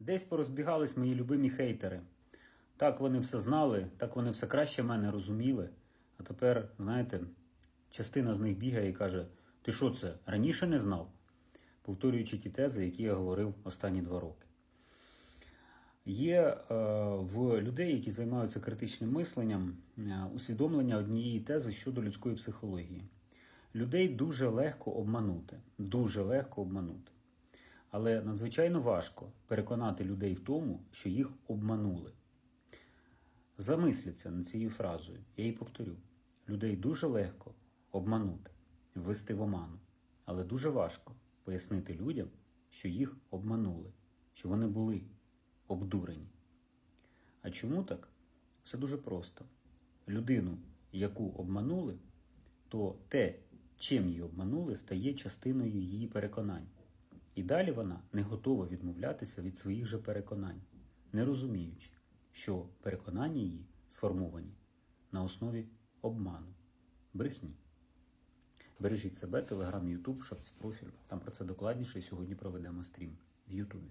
Десь порозбігались мої любимі хейтери. Так вони все знали, так вони все краще мене розуміли. А тепер, знаєте, частина з них бігає і каже: Ти що це раніше не знав? Повторюючи ті тези, які я говорив останні два роки. Є е, в людей, які займаються критичним мисленням, е, усвідомлення однієї тези щодо людської психології. Людей дуже легко обманути. Дуже легко обманути. Але надзвичайно важко переконати людей в тому, що їх обманули. Замисляться над цією фразою. Я її повторю: людей дуже легко обманути, ввести в оману, але дуже важко пояснити людям, що їх обманули, що вони були обдурені. А чому так? Все дуже просто. Людину, яку обманули, то те, чим її обманули, стає частиною її переконань. І далі вона не готова відмовлятися від своїх же переконань, не розуміючи, що переконання її сформовані на основі обману, брехні. Бережіть себе, телеграм, Ютуб, шапці профіль. Там про це докладніше і сьогодні проведемо стрім в Ютубі.